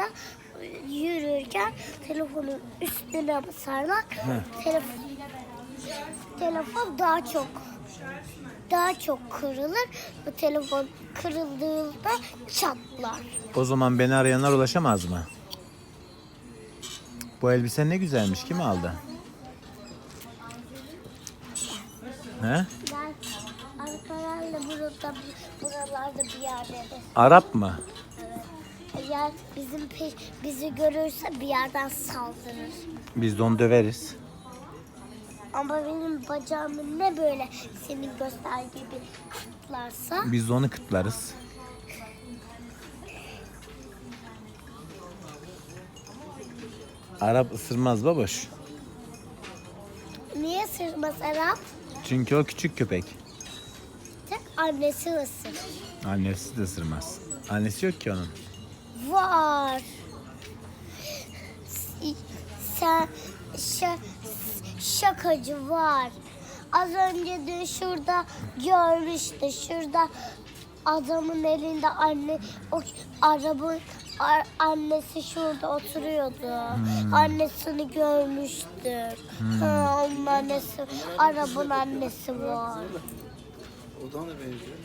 yolda yürürken telefonun üstüne basarlar. Telefon, telefon daha çok daha çok kırılır. Bu telefon kırıldığında çatlar. O zaman beni arayanlar ulaşamaz mı? Bu elbise ne güzelmiş. Kim aldı? He? Ben arkalarla burada buralarda bir yerdedir. Arap mı? Eğer bizim peş, bizi görürse bir yerden saldırır. Biz de onu döveriz. Ama benim bacağımı ne böyle senin gösterdiği gibi kıtlarsa Biz de onu kıtlarız. Arap ısırmaz baboş. niye sırmaz Arap? Çünkü o küçük köpek. Tek annesi ısır. Annesi de ısırmaz. Annesi yok ki onun. Var. Sen şa, şakacı var. Az önce de şurada görmüştü. Şurada adamın elinde anne o araba a- annesi şurada oturuyordu. Annesini görmüştük. Ha, onun annesi, arabanın annesi var. O da benziyor.